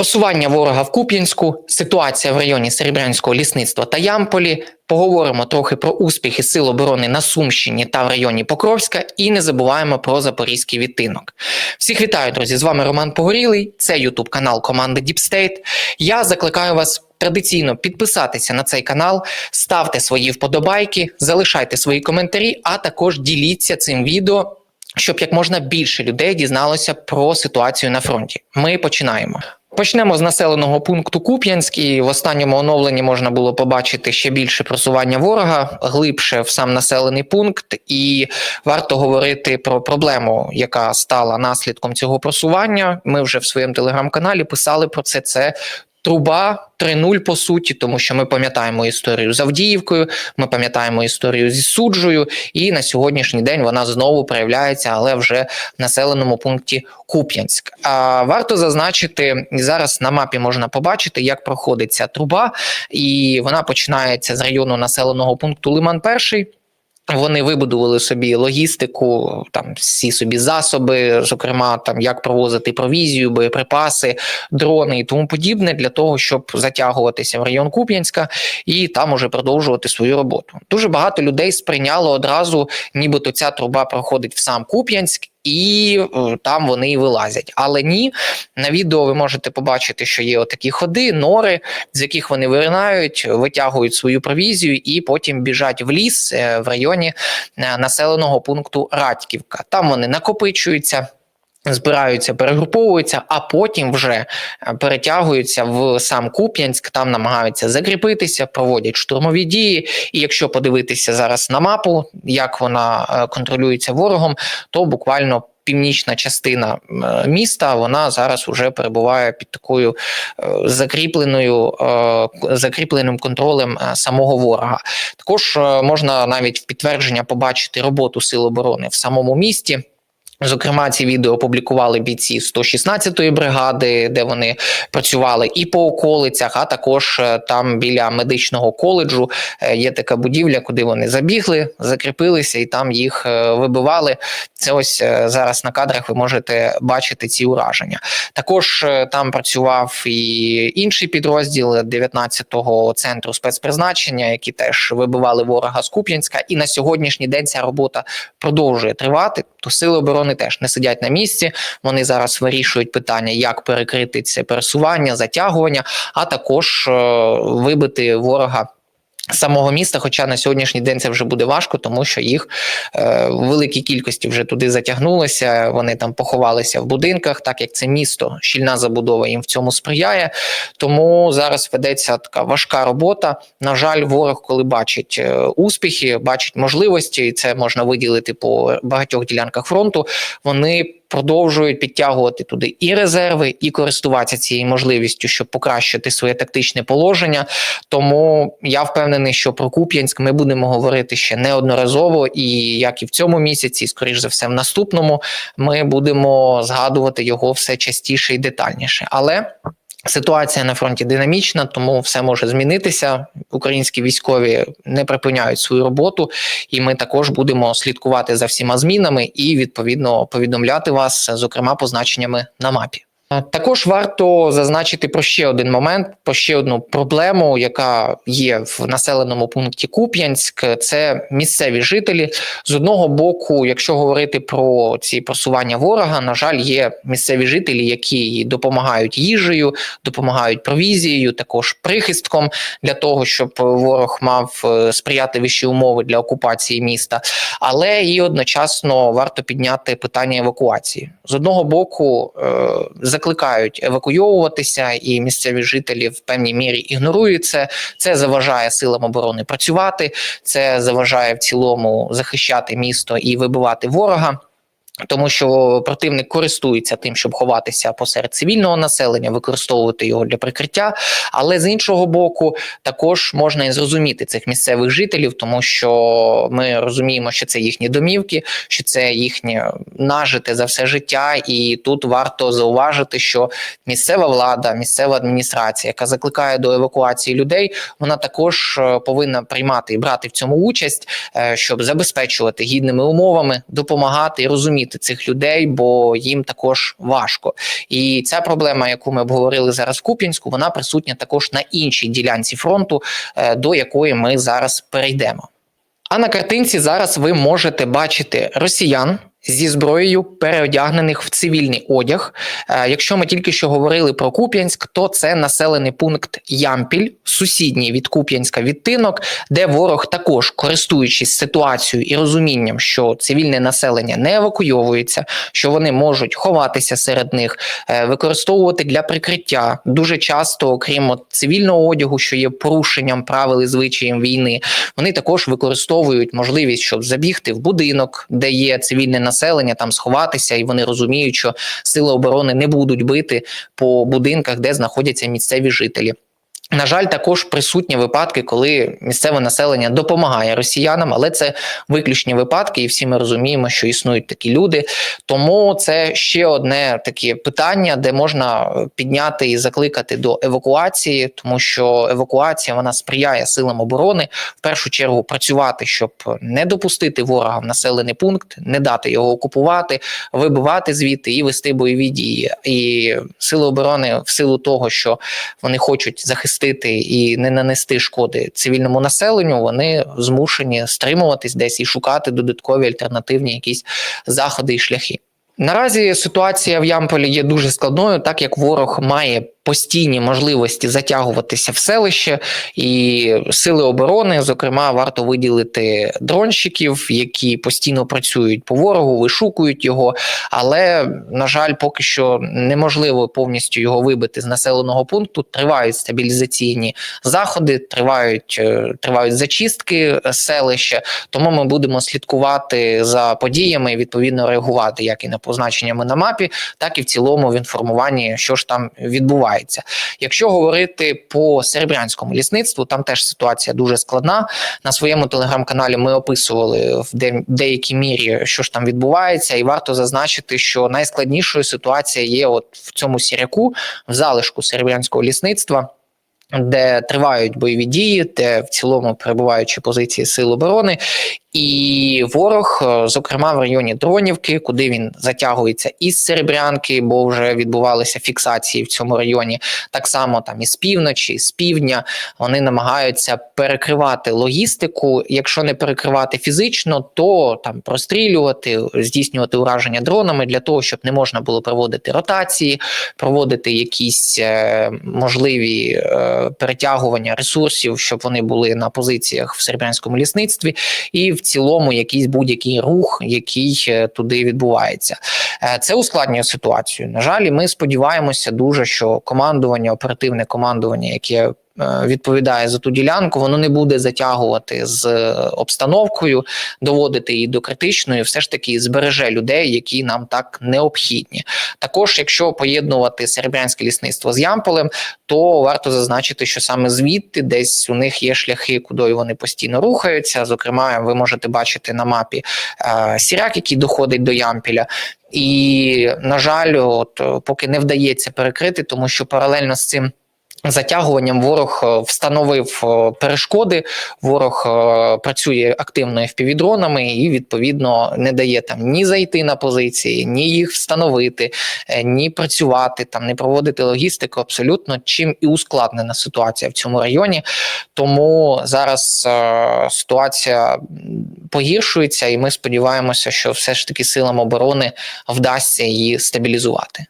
Просування ворога в Куп'янську, ситуація в районі Серебрянського лісництва та Ямполі. Поговоримо трохи про успіхи Сил оборони на Сумщині та в районі Покровська, і не забуваємо про запорізький відтинок. Всіх вітаю, друзі! З вами Роман Погорілий. Це Ютуб канал команди State. Я закликаю вас традиційно підписатися на цей канал, ставте свої вподобайки, залишайте свої коментарі, а також діліться цим відео. Щоб як можна більше людей дізналося про ситуацію на фронті. Ми починаємо. Почнемо з населеного пункту Куп'янськ. І В останньому оновленні можна було побачити ще більше просування ворога глибше в сам населений пункт, і варто говорити про проблему, яка стала наслідком цього просування. Ми вже в своєму телеграм-каналі писали про це. Це Труба 3-0 по суті, тому що ми пам'ятаємо історію з Авдіївкою, ми пам'ятаємо історію зі суджею, і на сьогоднішній день вона знову проявляється, але вже в населеному пункті Куп'янськ. А варто зазначити зараз на мапі можна побачити, як проходить ця труба, і вона починається з району населеного пункту Лиман Перший. Вони вибудували собі логістику, там всі собі засоби, зокрема, там як провозити провізію, боєприпаси, дрони і тому подібне, для того, щоб затягуватися в район Куп'янська і там уже продовжувати свою роботу. Дуже багато людей сприйняло одразу, нібито ця труба проходить в сам Куп'янськ. І там вони і вилазять. Але ні, на відео ви можете побачити, що є отакі ходи, нори, з яких вони виринають, витягують свою провізію і потім біжать в ліс е, в районі е, населеного пункту Радьківка. Там вони накопичуються. Збираються, перегруповуються, а потім вже е, перетягуються в сам Куп'янськ, там намагаються закріпитися, проводять штурмові дії. І якщо подивитися зараз на мапу, як вона е, контролюється ворогом, то буквально північна частина е, міста вона зараз вже перебуває під такою закріпленою закріпленим контролем самого ворога. Також можна навіть в підтвердження побачити роботу сил оборони в самому місті. Зокрема, ці відео опублікували бійці 116-ї бригади, де вони працювали і по околицях, а також е, там біля медичного коледжу е, є така будівля, куди вони забігли, закріпилися і там їх е, вибивали. Це ось зараз на кадрах ви можете бачити ці ураження. Також там працював і інший підрозділ 19-го центру спецпризначення, які теж вибивали ворога з Куп'янська. І на сьогоднішній день ця робота продовжує тривати. То сили оборони вони теж не сидять на місці. Вони зараз вирішують питання, як перекрити це пересування, затягування, а також е, вибити ворога. Самого міста, хоча на сьогоднішній день це вже буде важко, тому що їх е, в великій кількості вже туди затягнулися. Вони там поховалися в будинках, так як це місто, щільна забудова їм в цьому сприяє. Тому зараз ведеться така важка робота. На жаль, ворог, коли бачить е, успіхи, бачить можливості, і це можна виділити по багатьох ділянках фронту. Вони продовжують підтягувати туди і резерви, і користуватися цією можливістю, щоб покращити своє тактичне положення. Тому я впевнений, що про Куп'янськ ми будемо говорити ще неодноразово, і як і в цьому місяці, скоріш за все, в наступному ми будемо згадувати його все частіше і детальніше. Але Ситуація на фронті динамічна, тому все може змінитися. Українські військові не припиняють свою роботу, і ми також будемо слідкувати за всіма змінами і відповідно повідомляти вас, зокрема, позначеннями на мапі. Також варто зазначити про ще один момент, про ще одну проблему, яка є в населеному пункті Куп'янськ. Це місцеві жителі. З одного боку, якщо говорити про ці просування ворога, на жаль, є місцеві жителі, які допомагають їжею, допомагають провізією, також прихистком для того, щоб ворог мав е, сприятливіші умови для окупації міста. Але і одночасно варто підняти питання евакуації з одного боку. за е, закликають евакуйовуватися, і місцеві жителі в певній мірі ігнорують це. Це заважає силам оборони працювати, це заважає в цілому захищати місто і вибивати ворога. Тому що противник користується тим, щоб ховатися посеред цивільного населення, використовувати його для прикриття. Але з іншого боку, також можна і зрозуміти цих місцевих жителів, тому що ми розуміємо, що це їхні домівки, що це їхнє нажите за все життя, і тут варто зауважити, що місцева влада, місцева адміністрація, яка закликає до евакуації людей, вона також е, повинна приймати і брати в цьому участь, е, щоб забезпечувати гідними умовами, допомагати і розуміти зрозуміти цих людей, бо їм також важко. І ця проблема, яку ми обговорили зараз в Куп'янську, вона присутня також на іншій ділянці фронту, е, до якої ми зараз перейдемо. А на картинці зараз ви можете бачити росіян. Зі зброєю переодягнених в цивільний одяг. Е, Якщо ми тільки що говорили про Куп'янськ, то це населений пункт Ямпіль, сусідній від Куп'янська відтинок, де ворог також, користуючись ситуацією і розумінням, що цивільне населення не евакуйовується, що вони можуть ховатися серед них, е, використовувати для прикриття дуже часто, окрім от цивільного одягу, що є порушенням правил і звичаєм війни, вони також використовують можливість, щоб забігти в будинок, де є цивільне населення, там сховатися, і вони розуміють, що сили оборони не будуть бити по будинках, де знаходяться місцеві жителі. На жаль, також присутні випадки, коли місцеве населення допомагає росіянам, але це виключні випадки, і всі ми розуміємо, що існують такі люди. Тому це ще одне таке питання, де можна підняти і закликати до евакуації, тому що евакуація вона сприяє силам оборони в першу чергу працювати, щоб не допустити ворога в населений пункт, не дати його окупувати, вибивати звідти і вести бойові дії. І сили оборони, в силу того, що вони хочуть захистити і не нанести шкоди цивільному населенню, вони змушені стримуватись десь і шукати додаткові альтернативні якісь заходи і шляхи. Наразі ситуація в Ямполі є дуже складною, так як ворог має постійні можливості затягуватися в селище, і сили оборони, зокрема, варто виділити дронщиків, які постійно працюють по ворогу, вишукують його. Але на жаль, поки що неможливо повністю його вибити з населеного пункту. Тривають стабілізаційні заходи, тривають е, тривають зачистки селища. Тому ми будемо слідкувати за подіями і відповідно реагувати як і на позначеннями на мапі, так і в цілому в інформуванні, що ж там відбувається відбувається. Якщо говорити по серебрянському лісництву, там теж ситуація дуже складна. На своєму телеграм-каналі ми описували в де деякій мірі, що ж там відбувається, і варто зазначити, що найскладнішою ситуація є от в цьому сіряку, в залишку серебрянського лісництва. Де тривають бойові дії, де в цілому перебуваючи позиції сил оборони, і ворог, е, зокрема в районі Дронівки, куди він затягується із Серебрянки, бо вже відбувалися фіксації в цьому районі. Так само там із півночі, з півдня вони намагаються перекривати логістику. Якщо не перекривати фізично, то там прострілювати, здійснювати ураження дронами для того, щоб не можна було проводити ротації, проводити якісь е, можливі е, перетягування ресурсів, щоб вони були на позиціях в серебрянському лісництві. І в цілому якийсь будь-який рух, який е, туди відбувається. Е, це ускладнює ситуацію. На жаль, ми сподіваємося дуже, що командування, оперативне командування, яке відповідає за ту ділянку, воно не буде затягувати з обстановкою, доводити її до критичної, все ж таки збереже людей, які нам так необхідні. Також, якщо поєднувати серебрянське лісництво з Ямполем, то варто зазначити, що саме звідти десь у них є шляхи, куди вони постійно рухаються. Зокрема, ви можете бачити на мапі е, сіряк, який доходить до Ямпіля. І на жаль, от поки не вдається перекрити, тому що паралельно з цим. Затягуванням ворог е, встановив е, перешкоди. Ворог е, працює активно впівдронами і відповідно не дає там ні зайти на позиції, ні їх встановити, ні працювати там, не проводити логістику. Абсолютно чим і ускладнена ситуація в цьому районі. Тому зараз ситуація погіршується, і ми сподіваємося, що все ж таки силам оборони вдасться її стабілізувати.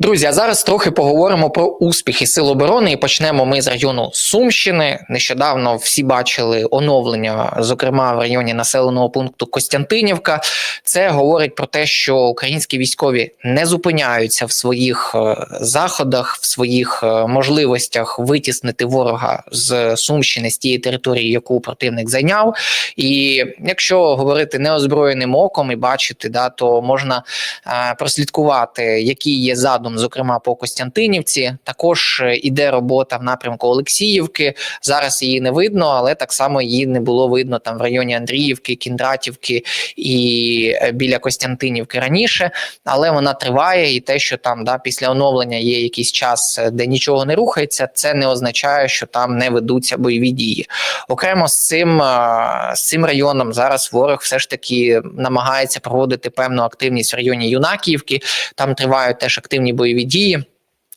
Друзі, а зараз трохи поговоримо про успіхи Сил оборони і почнемо ми з району Сумщини. Нещодавно всі бачили оновлення, зокрема в районі населеного пункту Костянтинівка. Це говорить про те, що українські військові не зупиняються в своїх е, заходах, в своїх е, можливостях витіснити ворога з Сумщини з тієї території, яку противник зайняв. І якщо говорити неозброєним оком і бачити, да, то можна е, прослідкувати, які є задум складом, зокрема по Костянтинівці. Також е, іде робота в напрямку Олексіївки. Зараз її не видно, але так само її не було видно там в районі Андріївки, Кіндратівки і е, біля Костянтинівки раніше. Але вона триває, і те, що там да після оновлення є якийсь час час, де нічого не рухається, це не означає, що там не ведуться бойові дії. Окремо з цим е, з цим районом зараз ворог все ж таки намагається проводити певну активність в районі Юнакіївки. Там тривають теж активні бойові дії.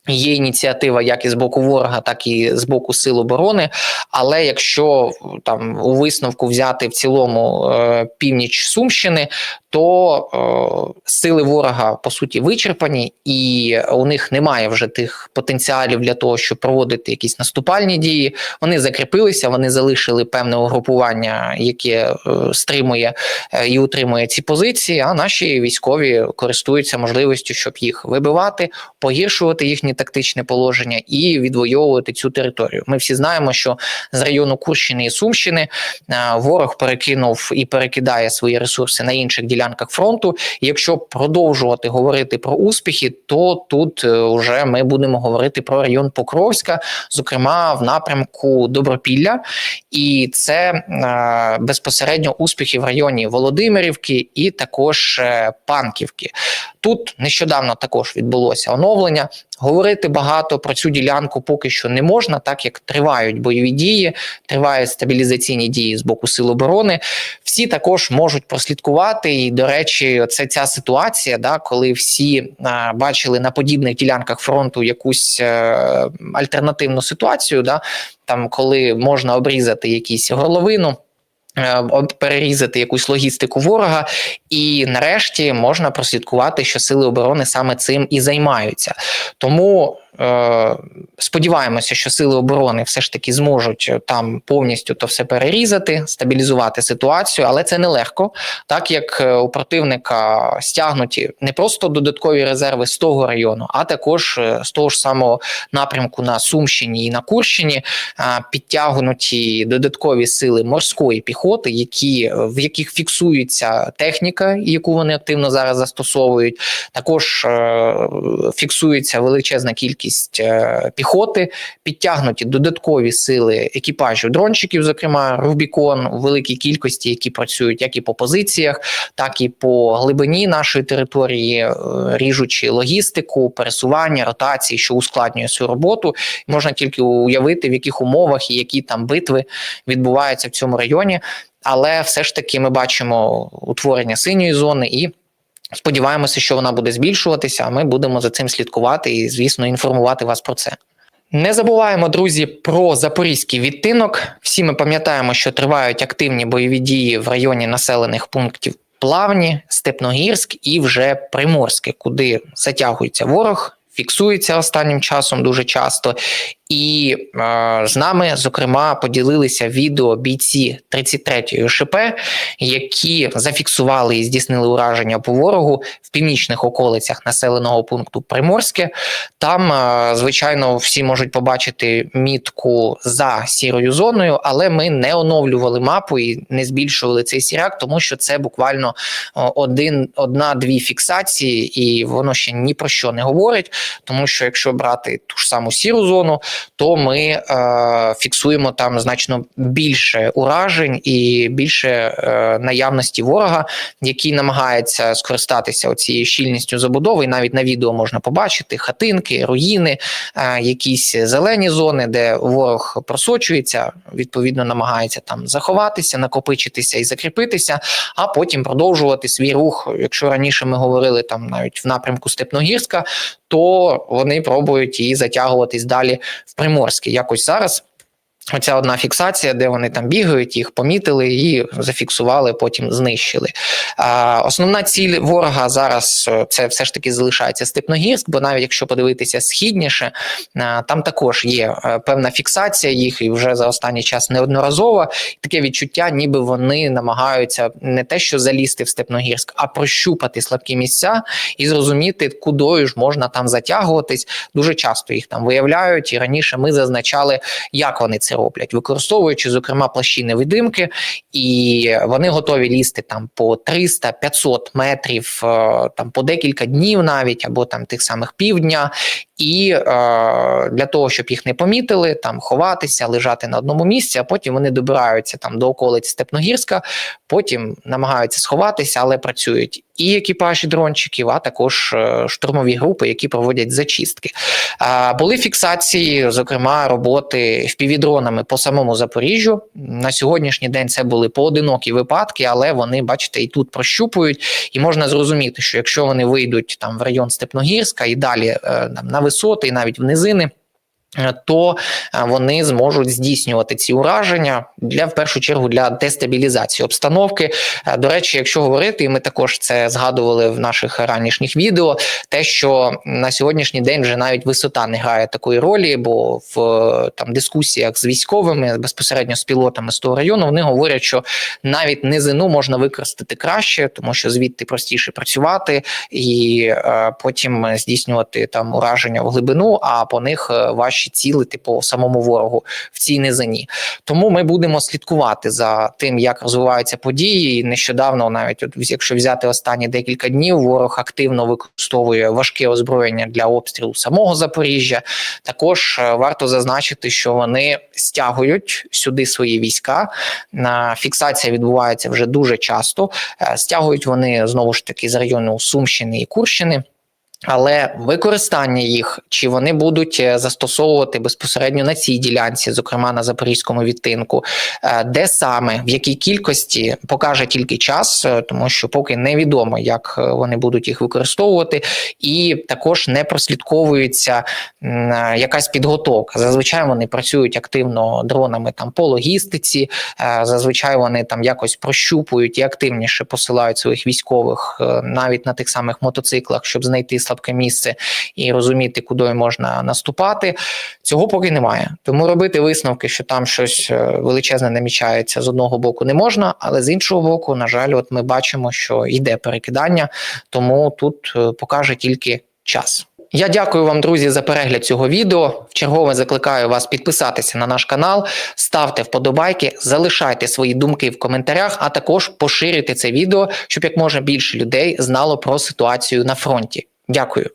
Є ініціатива як і з боку ворога, так і з боку сил оборони. Але якщо там у висновку взяти в цілому е, північ Сумщини, то е, сили ворога по суті вичерпані, і у них немає вже тих потенціалів для того, щоб проводити якісь наступальні дії. Вони закріпилися, вони залишили певне угрупування, яке е, стримує е, і утримує ці позиції. А наші військові користуються можливістю, щоб їх вибивати, погіршувати їхнє тактичне положення і відвоювати цю територію. Ми всі знаємо, що з району Курщини і Сумщини е, ворог перекинув і перекидає свої ресурси на інших ділянках фронту. І якщо продовжувати говорити про успіхи, то тут вже ми будемо говорити про район Покровська, зокрема в напрямку Добропілля, і це е, безпосередньо успіхи в районі Володимирівки і також е, Панківки. Тут нещодавно також відбулося оновлення. Говорити багато про цю ділянку поки що не можна, так як тривають бойові дії, тривають стабілізаційні дії з боку сил оборони. Всі також можуть прослідкувати. І, до речі, це ця ситуація, да, коли всі а, бачили на подібних ділянках фронту якусь а, е, альтернативну ситуацію, да, там коли можна обрізати якісь горловину. Е, перерізати якусь логістику ворога, і нарешті можна прослідкувати, що сили оборони саме цим і займаються. Тому Е, сподіваємося, що сили оборони все ж таки зможуть е, там повністю то все перерізати, стабілізувати ситуацію, але це нелегко, так як у противника стягнуті не просто додаткові резерви з того району, а також з того ж самого напрямку на Сумщині і на Курщині підтягнуті додаткові сили морської піхоти, які в яких фіксується техніка, яку вони активно зараз застосовують. Також фіксується величезна кількість е, піхоти, підтягнуті додаткові сили екіпажів дрончиків, зокрема Рубікон у великій кількості, які працюють як і по позиціях, так і по глибині нашої території, е, ріжучи логістику, пересування, ротації, що ускладнює цю роботу. Можна тільки уявити, в яких умовах і які там битви відбуваються в цьому районі. Але все ж таки ми бачимо утворення синьої зони і Сподіваємося, що вона буде збільшуватися. а Ми будемо за цим слідкувати і, звісно, інформувати вас про це. Не забуваємо, друзі, про запорізький відтинок. Всі ми пам'ятаємо, що тривають активні бойові дії в районі населених пунктів Плавні, Степногірськ і вже Приморське, куди затягується ворог, фіксується останнім часом дуже часто. І е, з нами, зокрема, поділилися відео бійці 33-ї ШП, які зафіксували і здійснили ураження по ворогу в північних околицях населеного пункту Приморське. Там, е, звичайно, всі можуть побачити мітку за сірою зоною, але ми не оновлювали мапу і не збільшували цей сіряк, тому що це буквально один, одна-дві фіксації, і воно ще ні про що не говорить. Тому що якщо брати ту ж саму сіру зону то ми е, фіксуємо там значно більше уражень і більше е, наявності ворога, який намагається скористатися цією щільністю забудови. І навіть на відео можна побачити хатинки, руїни, е, якісь зелені зони, де ворог просочується, відповідно намагається там заховатися, накопичитися і закріпитися, а потім продовжувати свій рух. Якщо раніше ми говорили там навіть в напрямку Степногірська, то вони пробують і затягуватись далі в Приморське. Якось зараз Оця одна фіксація, де вони там бігають, їх помітили і зафіксували, потім знищили. А, Основна ціль ворога зараз е, це все ж таки залишається Степногірськ, бо навіть якщо подивитися східніше, е, там також є е, певна фіксація їх, і вже за останній час неодноразово таке відчуття, ніби вони намагаються не те, що залізти в Степногірськ, а прощупати слабкі місця і зрозуміти, кудою ж можна там затягуватись. Дуже часто їх там виявляють, і раніше ми зазначали, як вони це роблять, використовуючи зокрема плащі невидимки, і вони готові лізти там по 300-500 метрів, е, там по декілька днів, навіть або там тих самих півдня. І е, для того, щоб їх не помітили, там ховатися, лежати на одному місці, а потім вони добираються там до околиць Степногірська, потім намагаються сховатися, але працюють і екіпажі дрончиків, а також е, штурмові групи, які проводять зачистки. Е, були фіксації, зокрема, роботи впівдронами по самому Запоріжжю. На сьогоднішній день це були поодинокі випадки, але вони, бачите, і тут прощупують, і можна зрозуміти, що якщо вони вийдуть там в район Степногірська і далі е, на висоти, і навіть в низини. Е, То е, вони зможуть здійснювати ці ураження для в першу чергу для дестабілізації обстановки. Е, До речі, якщо говорити, і ми також це згадували в наших ранішніх відео, те, що на сьогоднішній день вже навіть висота не грає такої ролі, бо в там дискусіях з військовими безпосередньо з пілотами з того району, вони говорять, що навіть низину можна використати краще, тому що звідти простіше працювати і е, потім здійснювати там ураження в глибину, а по них е, важче цілити по самому ворогу в цій низині. Тому ми будемо слідкувати за тим, як розвиваються події. І нещодавно, навіть от якщо взяти останні декілька днів, ворог активно використовує важке озброєння для обстрілу самого Запоріжжя. Також е, варто зазначити, що вони стягують сюди свої війська. Фіксація відбувається вже дуже часто. Е, Стягують вони знову ж таки з району Сумщини і Курщини. Але використання їх чи вони будуть е, застосовувати безпосередньо на цій ділянці, зокрема на запорізькому відтинку, е, де саме в якій кількості покаже тільки час, е, тому що поки невідомо, як вони будуть їх використовувати, і також не прослідковується якась підготовка. Зазвичай вони працюють активно дронами там по логістиці. Зазвичай вони там якось прощупують і активніше посилають своїх військових навіть на тих самих мотоциклах, щоб знайти слабке місце і розуміти, куди можна наступати. Цього поки немає. Тому робити висновки, що там щось е, величезне намічається з одного боку, не можна, але з іншого боку, на жаль, от ми бачимо, що йде перекидання, тому тут е, покаже тільки час. Я дякую вам, друзі, за перегляд цього відео. Вчергове закликаю вас підписатися на наш канал, ставте вподобайки, залишайте свої думки в коментарях, а також поширюйте це відео, щоб як можна більше людей знало про ситуацію на фронті. Дякую.